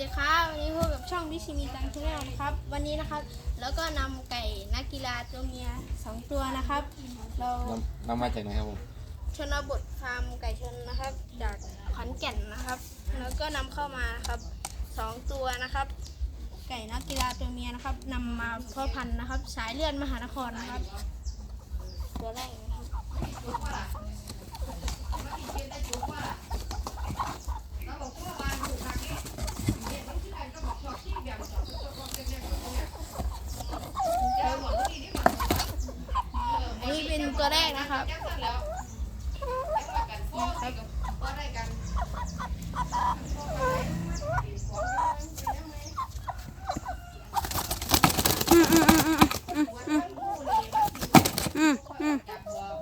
ดีครับวันนี้พบกับช่องวิชิมีตังชาแนลนะครับ วันนี้นะครับ แล้วก็นำไก่นักกีฬาตัวเมียสองตัวนะครับ เรานำนำมาจากไหนครับผมชนบทฟาร์มไก่ชนนะครับ จากขอนแก่นนะครับ แล้วก็นำเข้ามานะครับสองตัวนะครับ ไก่นักกีฬาตัวเมียนะครับนำมาเพาะพันธุ์นะครับ สายเลือดมหานครนะครับ ตัวแรกนะครับ อันนี้เป็นตัวแรกนะครับนะครับอืมอืม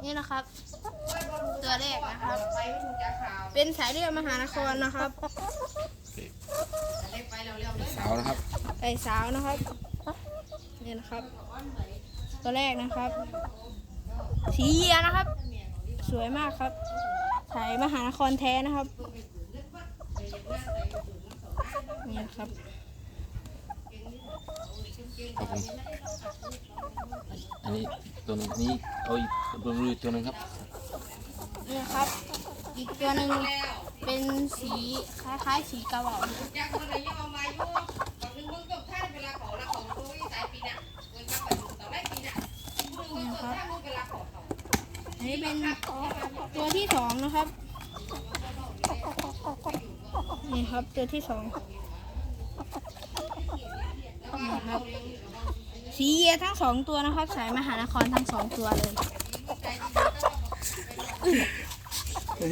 นี่นะครับ ตัวแรกนะครับ เป็นสายเลือดมหานครนะครับสาวนะครับไก่สาวนะครับ นี่นะครับ ตัวแรกนะครับ สีเยียนะครับ สวยมากครับสายมหานครแท้นะครับนี่นะครับครับผมอันนี้ตัวหนึงนี่เอาอีกตัวนึงตัวหนึงครับนี่นะครับ อีกตัวหนึ่งเป็นสีคล้ายๆสีกระบอก เป็นตัวที่สองนะครับ นี่ครับตัวที่สองนี่ครับสีเยียทั้งสองตัวนะครับ สายมหานครทั้งสองตัวเลยตั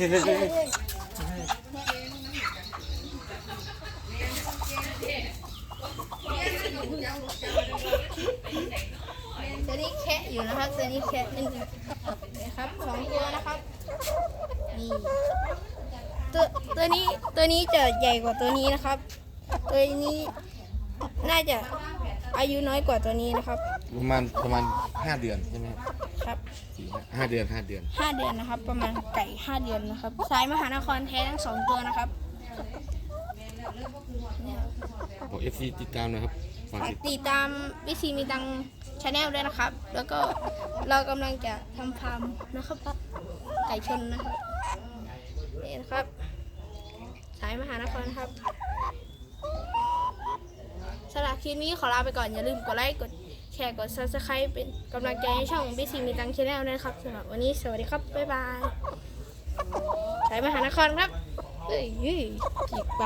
วนี้แคะอยู่นะครับตัวนี้แคะนิดนึงนะครับสองตัวนะครับ นี่ ตัวตัวนี้ตัวนี้จะใหญ่กว่าตัวนี้นะครับ ตัวนี้น่าจะอายุน้อยกว่าตัวนี้นะครับ ประมาณประมาณห้าเดือนใช่ไหมครับครับสี่ห้าเดือนห้าเดือน ห้าเดือนนะครับ ประมาณไก่ห้าเดือนนะครับ สายมหานครแท้ทั้งสองตัวนะครับเนี่ยบอกเอฟซีติดตามนะครับ ฝากติดตามวิซีมีตังชาแนลด้วยนะครับ แล้วก็เรากำลังจะทำฟาร์มนะครับไก่ชนนะครับนี่นะครับ สายมหานครนะครับสำหรับคลิปนี้ขอลาไปก่อน อย่าลืมกดไลค์กดแชร์กด subscribe เป็นกำลังใจให้ช่องวิซีมีตังชาแนลด้วยนะครับสำหรับวันนี้สวัสดีครับ บ๊ายบายสายมหานครครับเฮ้ยเฮ้ยจิกปา